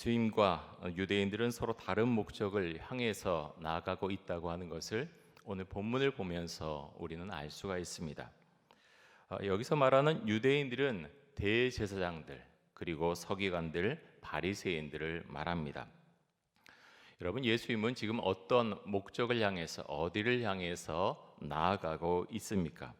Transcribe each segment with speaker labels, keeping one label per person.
Speaker 1: 예수님과 유대인들은 서로 다른 목적을 향해서 나아가고 있다고 하는 것을 오늘 본문을 보면서 우리는 알 수가 있습니다. 어, 여기서 말하는 유대인들은 대제사장들 그리고 서기관들, 바리새인들을 말합니다. 여러분 예수님은 지금 어떤 목적을 향해서 어디를 향해서 나아가고 있습니까?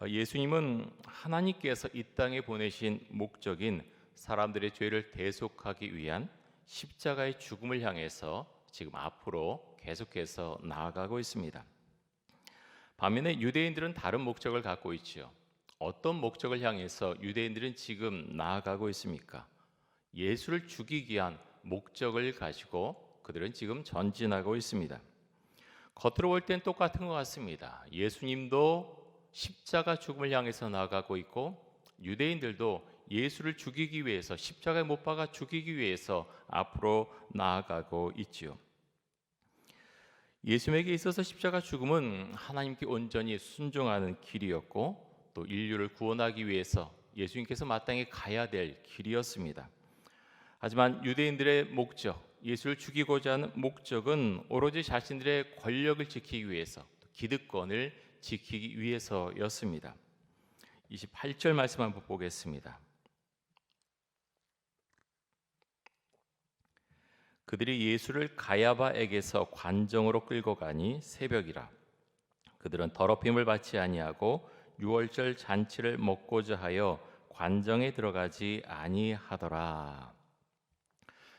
Speaker 1: 어, 예수님은 하나님께서 이 땅에 보내신 목적인 사람들의 죄를 대속하기 위한 십자가의 죽음을 향해서 지금 앞으로 계속해서 나아가고 있습니다. 반면에 유대인들은 다른 목적을 갖고 있지요. 어떤 목적을 향해서 유대인들은 지금 나아가고 있습니까? 예수를 죽이기 위한 목적을 가지고 그들은 지금 전진하고 있습니다. 겉으로 볼 땐 똑같은 것 같습니다. 예수님도 십자가 죽음을 향해서 나아가고 있고 유대인들도 예수를 죽이기 위해서 십자가에 못 박아 죽이기 위해서 앞으로 나아가고 있지요. 예수님에게 있어서 십자가 죽음은 하나님께 온전히 순종하는 길이었고 또 인류를 구원하기 위해서 예수님께서 마땅히 가야 될 길이었습니다. 하지만 유대인들의 목적, 예수를 죽이고자 하는 목적은 오로지 자신들의 권력을 지키기 위해서, 기득권을 지키기 위해서였습니다. 28절 말씀 한번 보겠습니다. 그들이 예수를 가야바에게서 관정으로 끌고 가니 새벽이라 그들은 더럽힘을 받지 아니하고 유월절 잔치를 먹고자 하여 관정에 들어가지 아니하더라.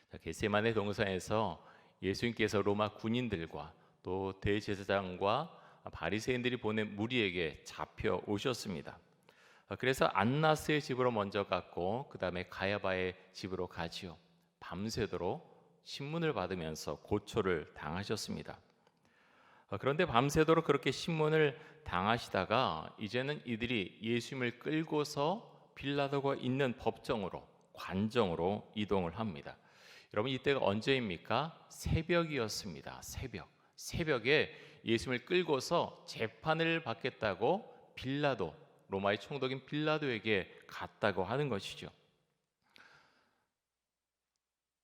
Speaker 1: 자, 게세만의 동산에서 예수님께서 로마 군인들과 또 대제사장과 바리새인들이 보낸 무리에게 잡혀 오셨습니다. 그래서 안나스의 집으로 먼저 갔고 그 다음에 가야바의 집으로 가지요. 밤새도록 신문을 받으면서 고초를 당하셨습니다. 어, 그런데 밤새도록 그렇게 신문을 당하시다가 이제는 이들이 예수님을 끌고서 빌라도가 있는 법정으로 관정으로 이동을 합니다. 여러분 이때가 언제입니까? 새벽이었습니다. 새벽. 새벽에 예수님을 끌고서 재판을 받겠다고 빌라도 로마의 총독인 빌라도에게 갔다고 하는 것이죠.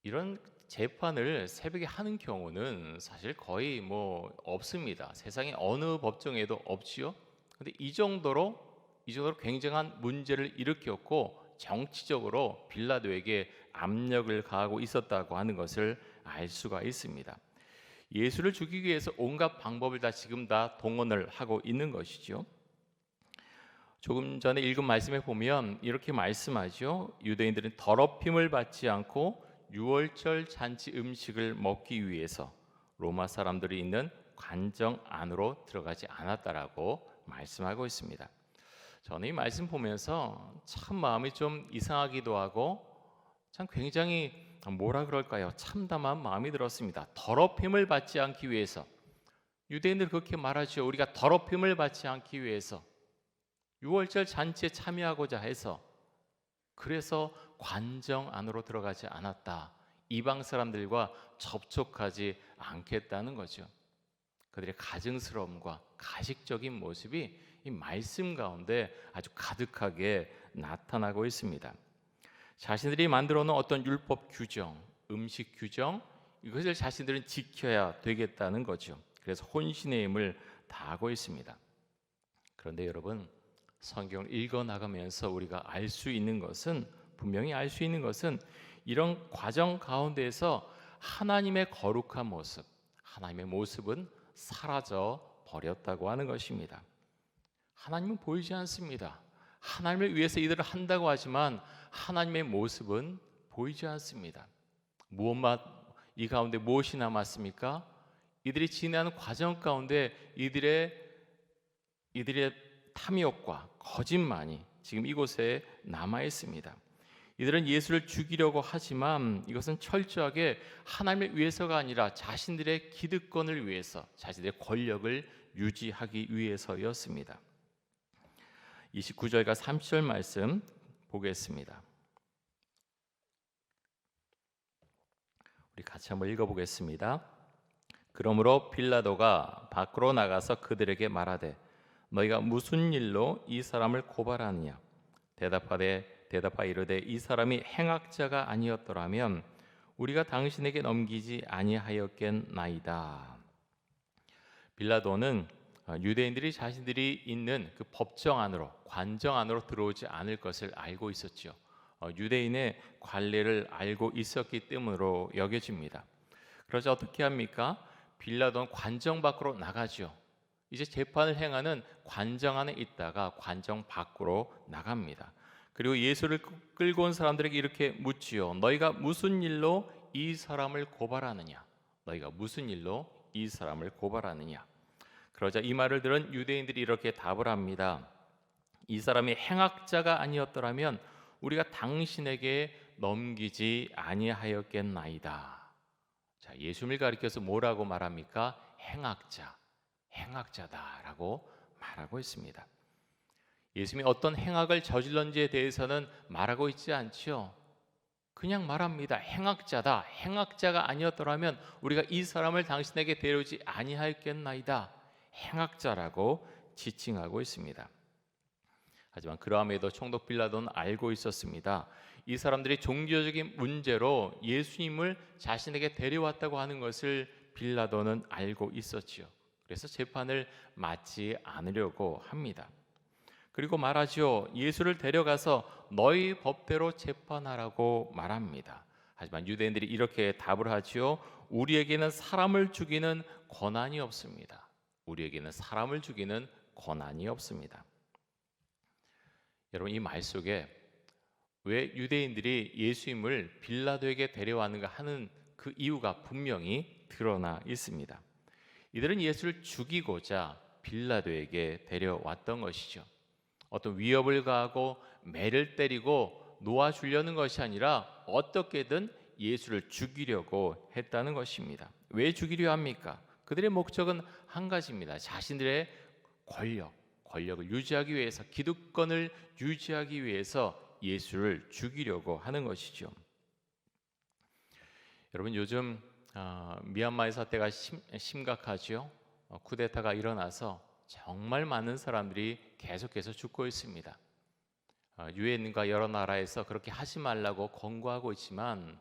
Speaker 1: 이런 재판을 새벽에 하는 경우는 사실 거의 뭐 없습니다. 세상에 어느 법정에도 없지요. 근데 이 정도로 이 정도로 굉장한 문제를 일으켰고 정치적으로 빌라도에게 압력을 가하고 있었다고 하는 것을 알 수가 있습니다. 예수를 죽이기 위해서 온갖 방법을 다 지금 다 동원을 하고 있는 것이죠. 조금 전에 읽은 말씀에 보면 이렇게 말씀하죠. 유대인들은 더럽힘을 받지 않고 유월절 잔치 음식을 먹기 위해서 로마 사람들이 있는 관정 안으로 들어가지 않았다라고 말씀하고 있습니다. 저는 이 말씀 보면서 참 마음이 좀 이상하기도 하고 참 굉장히 뭐라 그럴까요? 참담한 마음이 들었습니다. 더럽힘을 받지 않기 위해서 유대인들 그렇게 말하죠. 우리가 더럽힘을 받지 않기 위해서 유월절 잔치에 참여하고자 해서 그래서 관정 안으로 들어가지 않았다. 이방 사람들과 접촉하지 않겠다는 거죠. 그들의 가증스러움과 가식적인 모습이 이 말씀 가운데 아주 가득하게 나타나고 있습니다. 자신들이 만들어 놓은 어떤 율법 규정, 음식 규정, 이것을 자신들은 지켜야 되겠다는 거죠. 그래서 혼신의 힘을 다하고 있습니다. 그런데 여러분, 성경을 읽어 나가면서 우리가 알 수 있는 것은 분명히 알 수 있는 것은 이런 과정 가운데에서 하나님의 거룩한 모습, 하나님의 모습은 사라져 버렸다고 하는 것입니다. 하나님은 보이지 않습니다. 하나님을 위해서 이들을 한다고 하지만 하나님의 모습은 보이지 않습니다. 무엇만 이 가운데 무엇이 남았습니까? 이들이 지나는 과정 가운데 이들의 이들의 탐욕과 거짓말이 지금 이곳에 남아 있습니다. 이들은 예수를 죽이려고 하지만 이것은 철저하게 하나님을 위해서가 아니라 자신들의 기득권을 위해서, 자신들의 권력을 유지하기 위해서였습니다. 29절과 30절 말씀 보겠습니다. 우리 같이 한번 읽어보겠습니다. 그러므로 빌라도가 밖으로 나가서 그들에게 말하되 너희가 무슨 일로 이 사람을 고발하느냐 대답하되 대답하 이르되 이 사람이 행악자가 아니었더라면 우리가 당신에게 넘기지 아니하였겠나이다. 빌라도는 어, 유대인들이 자신들이 있는 그 법정 안으로 관정 안으로 들어오지 않을 것을 알고 있었지요. 어, 유대인의 관례를 알고 있었기 때문으로 여겨집니다. 그러자 어떻게 합니까? 빌라도는 관정 밖으로 나가죠. 이제 재판을 행하는 관정 안에 있다가 관정 밖으로 나갑니다. 그리고 예수를 끌고 온 사람들에게 이렇게 묻지요. 너희가 무슨 일로 이 사람을 고발하느냐? 너희가 무슨 일로 이 사람을 고발하느냐? 그러자 이 말을 들은 유대인들이 이렇게 답을 합니다. 이 사람이 행악자가 아니었더라면 우리가 당신에게 넘기지 아니하였겠나이다. 자, 예수님을 가리켜서 뭐라고 말합니까? 행악자, 행악자다라고 말하고 있습니다. 예수님이 어떤 행악을 저질렀는지에 대해서는 말하고 있지 않지요. 그냥 말합니다. 행악자다. 행악자가 아니었더라면 우리가 이 사람을 당신에게 데려오지 아니하였겠나이다. 행악자라고 지칭하고 있습니다. 하지만 그러함에도 총독 빌라도는 알고 있었습니다. 이 사람들이 종교적인 문제로 예수님을 자신에게 데려왔다고 하는 것을 빌라도는 알고 있었지요. 그래서 재판을 맞지 않으려고 합니다. 그리고 말하지요. 예수를 데려가서 너희 법대로 재판하라고 말합니다. 하지만 유대인들이 이렇게 답을 하지요. 우리에게는 사람을 죽이는 권한이 없습니다. 우리에게는 사람을 죽이는 권한이 없습니다. 여러분 이 말 속에 왜 유대인들이 예수님을 빌라도에게 데려왔는가 하는 그 이유가 분명히 드러나 있습니다. 이들은 예수를 죽이고자 빌라도에게 데려왔던 것이죠. 어떤 위협을 가하고 매를 때리고 놓아주려는 것이 아니라 어떻게든 예수를 죽이려고 했다는 것입니다. 왜 죽이려 합니까? 그들의 목적은 한 가지입니다. 자신들의 권력, 권력을 유지하기 위해서 기득권을 유지하기 위해서 예수를 죽이려고 하는 것이죠. 여러분 요즘 어, 미얀마의 사태가 심, 심각하죠. 어, 쿠데타가 일어나서 정말 많은 사람들이 계속해서 죽고 있습니다. 어, 유엔과 여러 나라에서 그렇게 하지 말라고 권고하고 있지만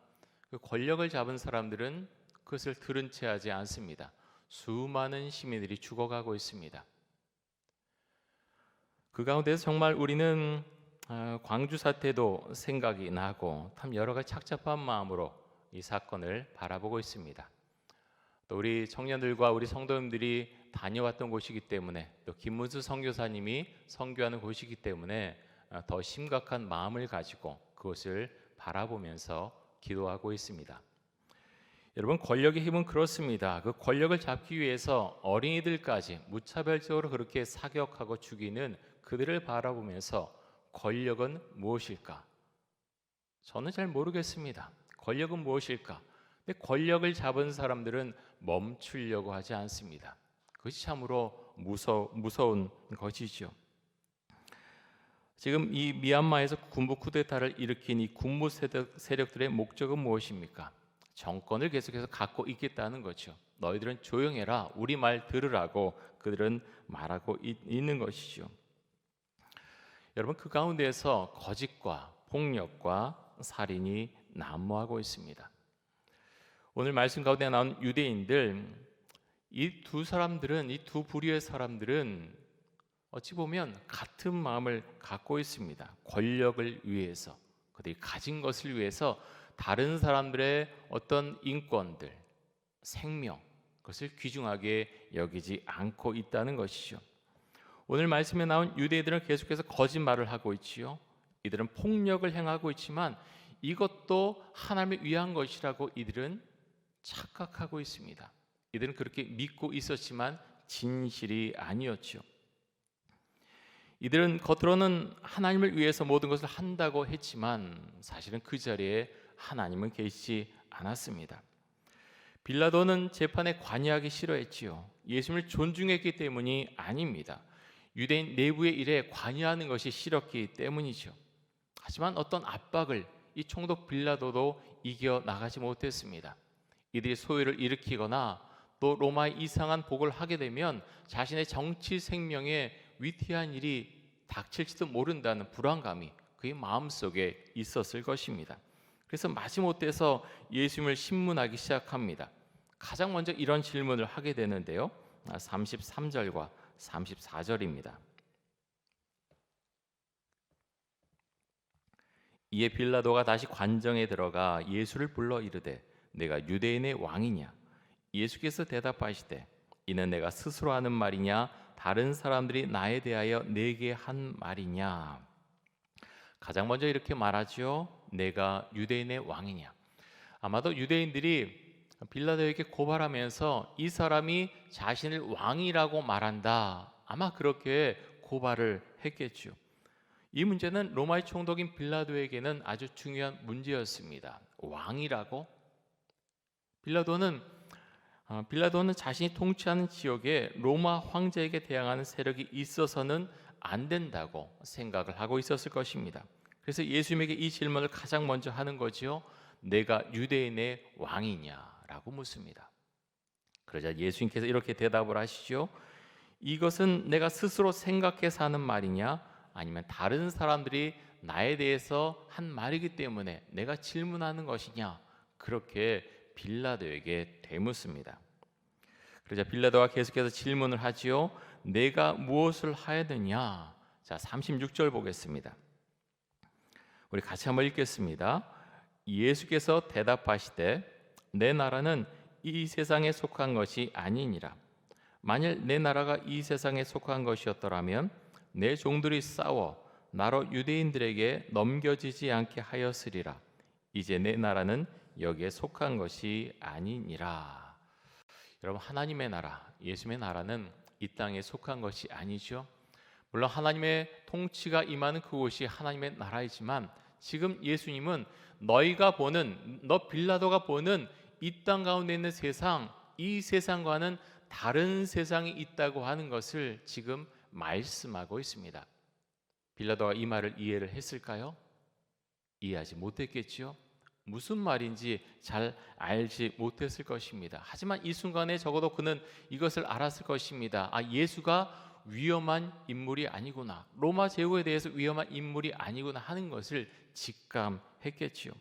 Speaker 1: 그 권력을 잡은 사람들은 그것을 들은 채 하지 않습니다. 수많은 시민들이 죽어가고 있습니다. 그 가운데서 정말 우리는 아, 광주 사태도 생각이 나고 참 여러 가지 착잡한 마음으로 이 사건을 바라보고 있습니다. 또 우리 청년들과 우리 성도님들이 다녀왔던 곳이기 때문에 또 김문수 선교사님이 선교하는 곳이기 때문에 아, 더 심각한 마음을 가지고 그것을 바라보면서 기도하고 있습니다. 여러분 권력의 힘은 그렇습니다. 그 권력을 잡기 위해서 어린이들까지 무차별적으로 그렇게 사격하고 죽이는 그들을 바라보면서 권력은 무엇일까? 저는 잘 모르겠습니다. 권력은 무엇일까? 권력을 잡은 사람들은 멈추려고 하지 않습니다. 그것이 참으로 무서, 무서운 것이죠. 지금 이 미얀마에서 군부 쿠데타를 일으킨 이 군부 세력들의 목적은 무엇입니까? 정권을 계속해서 갖고 있겠다는 거죠. 너희들은 조용해라. 우리 말 들으라고 그들은 말하고 있는 것이죠. 여러분 그 가운데에서 거짓과 폭력과 살인이 난무하고 있습니다. 오늘 말씀 가운데 나온 유대인들 이 두 사람들은 이 두 부류의 사람들은 어찌 보면 같은 마음을 갖고 있습니다. 권력을 위해서 그들이 가진 것을 위해서 다른 사람들의 어떤 인권들, 생명 그것을 귀중하게 여기지 않고 있다는 것이죠. 오늘 말씀에 나온 유대인들은 계속해서 거짓말을 하고 있지요. 이들은 폭력을 행하고 있지만 이것도 하나님을 위한 것이라고 이들은 착각하고 있습니다. 이들은 그렇게 믿고 있었지만 진실이 아니었죠. 이들은 겉으로는 하나님을 위해서 모든 것을 한다고 했지만 사실은 그 자리에 하나님은 계시지 않았습니다. 빌라도는 재판에 관여하기 싫어했지요. 예수님을 존중했기 때문이 아닙니다. 유대인 내부의 일에 관여하는 것이 싫었기 때문이죠. 하지만 어떤 압박을 이 총독 빌라도도 이겨 나가지 못했습니다. 이들이 소유를 일으키거나 또 로마의 이상한 복을 하게 되면 자신의 정치 생명에 위태한 일이 닥칠지도 모른다는 불안감이 그의 마음속에 있었을 것입니다. 그래서 마지못해서 예수님을 신문하기 시작합니다. 가장 먼저 이런 질문을 하게 되는데요. 33절과 34절입니다. 이에 빌라도가 다시 관정에 들어가 예수를 불러 이르되 내가 유대인의 왕이냐? 예수께서 대답하시되 이는 내가 스스로 하는 말이냐? 다른 사람들이 나에 대하여 내게 한 말이냐? 가장 먼저 이렇게 말하죠 내가 유대인의 왕이냐? 아마도 유대인들이 빌라도에게 고발하면서 이 사람이 자신을 왕이라고 말한다. 아마 그렇게 고발을 했겠죠. 이 문제는 로마의 총독인 빌라도에게는 아주 중요한 문제였습니다. 왕이라고 빌라도는 어, 빌라도는 자신이 통치하는 지역에 로마 황제에게 대항하는 세력이 있어서는 안 된다고 생각을 하고 있었을 것입니다. 그래서 예수님에게 이 질문을 가장 먼저 하는 거지요. 내가 유대인의 왕이냐라고 묻습니다. 그러자 예수님께서 이렇게 대답을 하시죠. 이것은 내가 스스로 생각해서 하는 말이냐 아니면 다른 사람들이 나에 대해서 한 말이기 때문에 내가 질문하는 것이냐 그렇게 빌라도에게 되묻습니다. 그러자 빌라도가 계속해서 질문을 하지요. 내가 무엇을 하였느냐? 자, 36절 보겠습니다. 우리 같이 한번 읽겠습니다. 예수께서 대답하시되 내 나라는 이 세상에 속한 것이 아니니라. 만일 내 나라가 이 세상에 속한 것이었더라면 내 종들이 싸워 나로 유대인들에게 넘겨지지 않게 하였으리라. 이제 내 나라는 여기에 속한 것이 아니니라. 여러분 하나님의 나라, 예수님의 나라는 이 땅에 속한 것이 아니죠. 물론 하나님의 통치가 임하는 그곳이 하나님의 나라이지만 지금 예수님은 너희가 보는 너 빌라도가 보는 이 땅 가운데 있는 세상, 이 세상과는 다른 세상이 있다고 하는 것을 지금 말씀하고 있습니다. 빌라도가 이 말을 이해를 했을까요? 이해하지 못했겠지요. 무슨 말인지 잘 알지 못했을 것입니다. 하지만 이 순간에 적어도 그는 이것을 알았을 것입니다. 아, 예수가 위험한 인물이 아니구나. 로마 제국에 대해서 위험한 인물이 아니구나 하는 것을 직감했겠지요.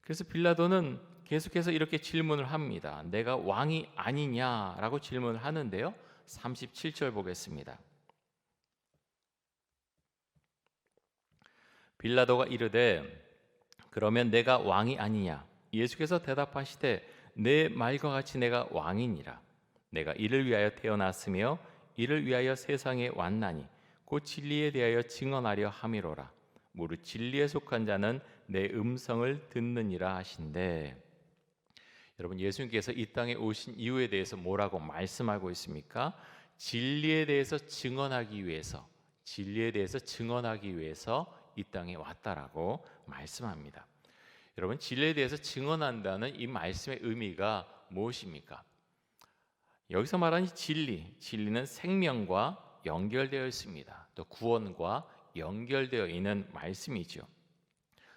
Speaker 1: 그래서 빌라도는 계속해서 이렇게 질문을 합니다. 내가 왕이 아니냐라고 질문을 하는데요. 37절 보겠습니다. 빌라도가 이르되 그러면 내가 왕이 아니냐? 예수께서 대답하시되 내 말과 같이 내가 왕이니라. 내가 이를 위하여 태어났으며 이를 위하여 세상에 왔나니 곧 진리에 대하여 증언하려 함이로라. 무릇 진리에 속한 자는 내 음성을 듣느니라 하신대. 여러분 예수님께서 이 땅에 오신 이유에 대해서 뭐라고 말씀하고 있습니까? 진리에 대해서 증언하기 위해서 진리에 대해서 증언하기 위해서 이 땅에 왔다라고 말씀합니다. 여러분 진리에 대해서 증언한다는 이 말씀의 의미가 무엇입니까? 여기서 말하는 진리, 진리는 생명과 연결되어 있습니다. 또 구원과 연결되어 있는 말씀이죠.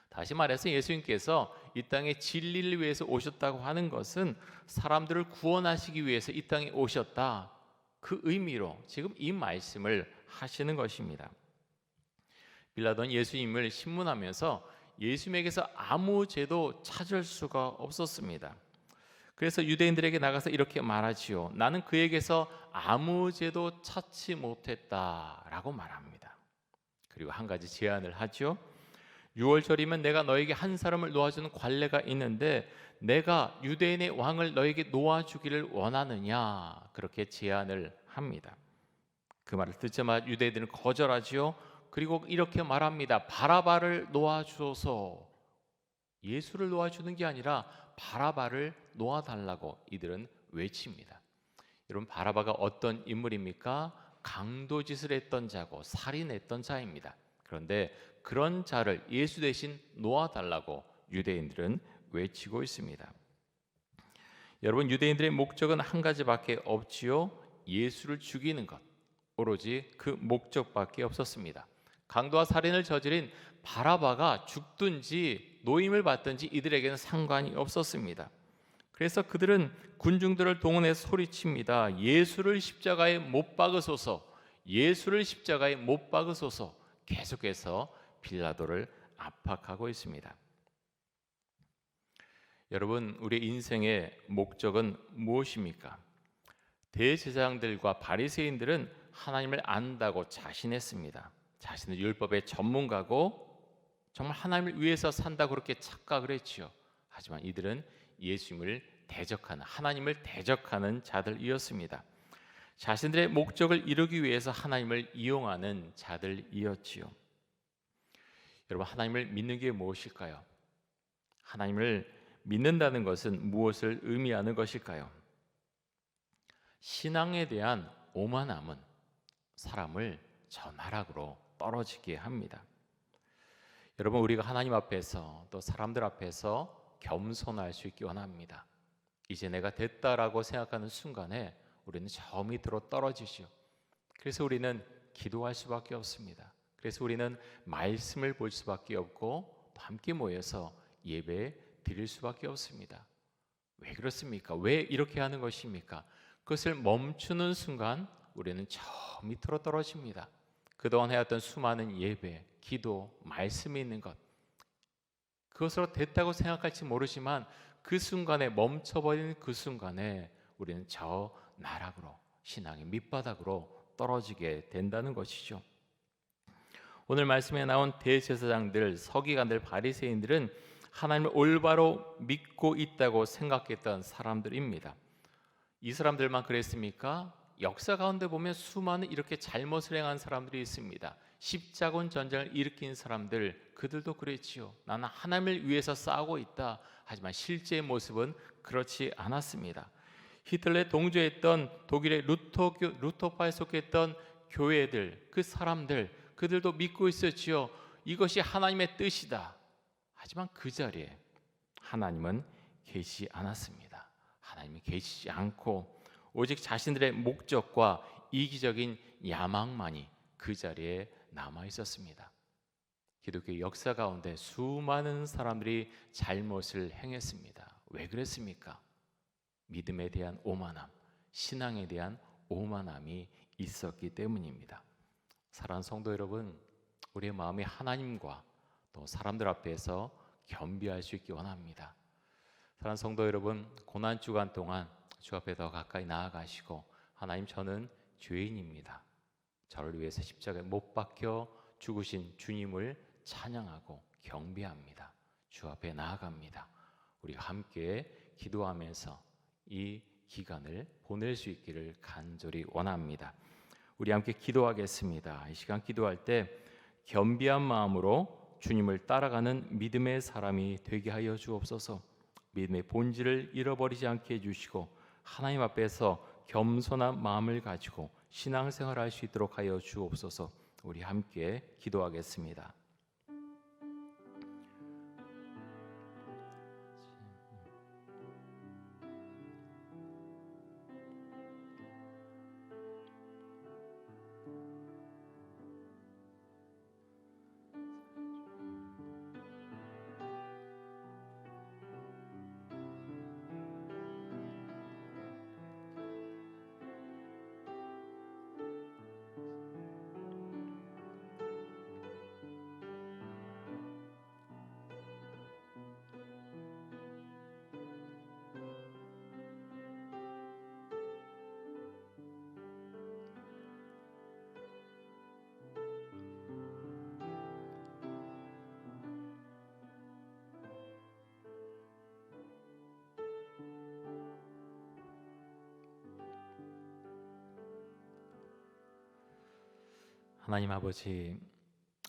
Speaker 1: 다시 말해서 예수님께서 이 땅에 진리를 위해서 오셨다고 하는 것은 사람들을 구원하시기 위해서 이 땅에 오셨다. 그 의미로 지금 이 말씀을 하시는 것입니다. 빌라도는 예수님을 신문하면서 예수님에게서 아무 죄도 찾을 수가 없었습니다. 그래서 유대인들에게 나가서 이렇게 말하지요. 나는 그에게서 아무 죄도 찾지 못했다라고 말합니다. 그리고 한 가지 제안을 하죠. 6월절이면 내가 너에게 한 사람을 놓아주는 관례가 있는데 내가 유대인의 왕을 너에게 놓아주기를 원하느냐 그렇게 제안을 합니다. 그 말을 듣자마자 유대인들은 거절하지요. 그리고 이렇게 말합니다. 바라바를 놓아주소서. 예수를 놓아주는 게 아니라 바라바를 놓아달라고 이들은 외칩니다. 여러분 바라바가 어떤 인물입니까? 강도짓을 했던 자고 살인했던 자입니다. 그런데 그런 자를 예수 대신 놓아달라고 유대인들은 외치고 있습니다. 여러분 유대인들의 목적은 한 가지밖에 없지요. 예수를 죽이는 것. 오로지 그 목적밖에 없었습니다. 강도와 살인을 저지른 바라바가 죽든지 노임을 받든지 이들에게는 상관이 없었습니다. 그래서 그들은 군중들을 동원해 소리칩니다. 예수를 십자가에 못 박으소서. 예수를 십자가에 못 박으소서. 계속해서 빌라도를 압박하고 있습니다. 여러분, 우리 인생의 목적은 무엇입니까? 대제사장들과 바리새인들은 하나님을 안다고 자신했습니다. 자신은 율법의 전문가고 정말 하나님을 위해서 산다 그렇게 착각을 했지요. 하지만 이들은 예수님을 대적하는 하나님을 대적하는 자들이었습니다. 자신들의 목적을 이루기 위해서 하나님을 이용하는 자들이었지요. 여러분 하나님을 믿는 게 무엇일까요? 하나님을 믿는다는 것은 무엇을 의미하는 것일까요? 신앙에 대한 오만함은 사람을 저 나락으로 떨어지게 합니다. 여러분 우리가 하나님 앞에서 또 사람들 앞에서 겸손할 수 있기 원합니다. 이제 내가 됐다라고 생각하는 순간에 우리는 저 밑으로 떨어지죠. 그래서 우리는 기도할 수밖에 없습니다. 그래서 우리는 말씀을 볼 수밖에 없고 또 함께 모여서 예배 드릴 수밖에 없습니다. 왜 그렇습니까? 왜 이렇게 하는 것입니까? 그것을 멈추는 순간 우리는 저 밑으로 떨어집니다. 그동안 해왔던 수많은 예배, 기도, 말씀이 있는 것 그것으로 됐다고 생각할지 모르지만 그 순간에 멈춰버리는 그 순간에 우리는 저 나락으로 신앙의 밑바닥으로 떨어지게 된다는 것이죠. 오늘 말씀에 나온 대제사장들, 서기관들, 바리새인들은 하나님을 올바로 믿고 있다고 생각했던 사람들입니다. 이 사람들만 그랬습니까? 역사 가운데 보면 수많은 이렇게 잘못을 행한 사람들이 있습니다. 십자군 전쟁을 일으킨 사람들 그들도 그랬지요. 나는 하나님을 위해서 싸우고 있다. 하지만 실제의 모습은 그렇지 않았습니다. 히틀러에 동조했던 독일의 루터 루터파에 속했던 교회들 그 사람들 그들도 믿고 있었지요. 이것이 하나님의 뜻이다. 하지만 그 자리에 하나님은 계시 않았습니다. 하나님이 계시지 않고 오직 자신들의 목적과 이기적인 야망만이 그 자리에 남아 있었습니다. 기독교 역사 가운데 수많은 사람들이 잘못을 행했습니다. 왜 그랬습니까? 믿음에 대한 오만함, 신앙에 대한 오만함이 있었기 때문입니다. 사랑하는 성도 여러분, 우리의 마음이 하나님과 또 사람들 앞에서 겸비할 수 있기 원합니다. 사랑하는 성도 여러분, 고난 주간 동안 주 앞에 더 가까이 나아가시고 하나님 저는 죄인입니다. 저를 위해서 십자가에 못 박혀 죽으신 주님을 찬양하고 경배합니다. 주 앞에 나아갑니다. 우리 함께 기도하면서 이 기간을 보낼 수 있기를 간절히 원합니다. 우리 함께 기도하겠습니다. 이 시간 기도할 때 겸비한 마음으로 주님을 따라가는 믿음의 사람이 되게 하여 주옵소서. 믿음의 본질을 잃어버리지 않게 해 주시고 하나님 앞에서 겸손한 마음을 가지고 신앙생활 할 수 있도록 하여 주옵소서. 우리 함께 기도하겠습니다. 하나님 아버지,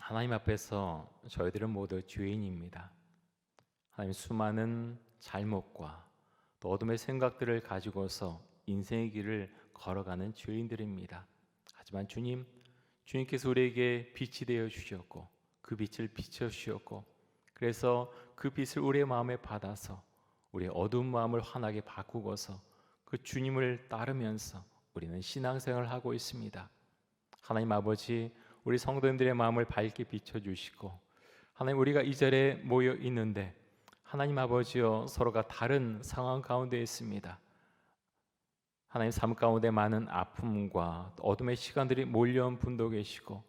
Speaker 1: 하나님 앞에서 저희들은 모두 죄인입니다. 하나님 수많은 잘못과 또 어둠의 생각들을 가지고서 인생의 길을 걸어가는 죄인들입니다. 하지만 주님, 주님께서 우리에게 빛이 되어 주셨고 그 빛을 비춰 주셨고 그래서 그 빛을 우리의 마음에 받아서 우리의 어두운 마음을 환하게 바꾸고서 그 주님을 따르면서 우리는 신앙생활을 하고 있습니다. 하나님 아버지 우리 성도님들의 마음을 밝게 비춰 주시고 하나님 우리가 이 자리에 모여 있는데 하나님 아버지여 서로가 다른 상황 가운데 있습니다. 하나님 삶 가운데 많은 아픔과 어둠의 시간들이 몰려온 분도 계시고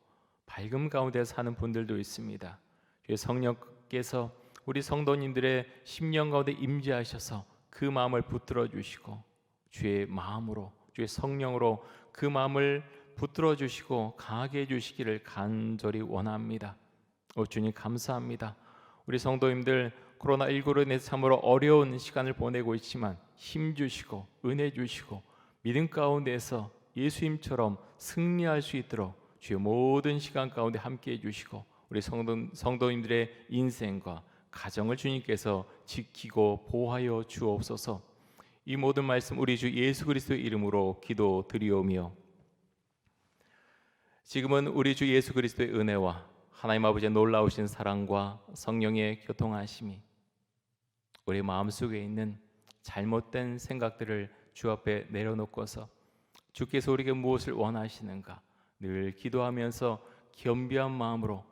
Speaker 1: 밝음 가운데 사는 분들도 있습니다. 주의 성령께서 우리 성도님들의 심령 가운데 임재하셔서 그 마음을 붙들어 주시고 주의 마음으로 주의 성령으로 그 마음을 붙들어 주시고 강하게 해 주시기를 간절히 원합니다. 오 주님 감사합니다. 우리 성도님들 코로나 19로 인해서 참으로 어려운 시간을 보내고 있지만 힘 주시고 은혜 주시고 믿음 가운데서 예수님처럼 승리할 수 있도록 주의 모든 시간 가운데 함께 해 주시고 우리 성도, 성도님들의 인생과 가정을 주님께서 지키고 보호하여 주옵소서 이 모든 말씀 우리 주 예수 그리스도의 이름으로 기도드리오며 지금은 우리 주 예수 그리스도의 은혜와 하나님 아버지의 놀라우신 사랑과 성령의 교통하심이 우리 마음속에 있는 잘못된 생각들을 주 앞에 내려놓고서 주께서 우리에게 무엇을 원하시는가 늘 기도하면서 겸비한 마음으로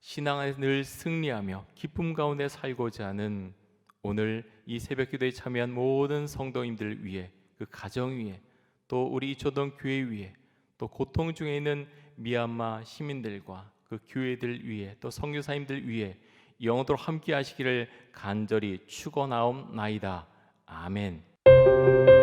Speaker 1: 신앙 안에서 늘 승리하며 기쁨 가운데 살고자 하는 오늘 이 새벽 기도에 참여한 모든 성도님들 위해 그 가정 위에 또 우리 이초동 교회 위에 또 고통 중에 있는 미얀마 시민들과 그 교회들 위에 또 성교사님들 위해 영원토록 함께 하시기를 간절히 축원하옵나이다. 아멘.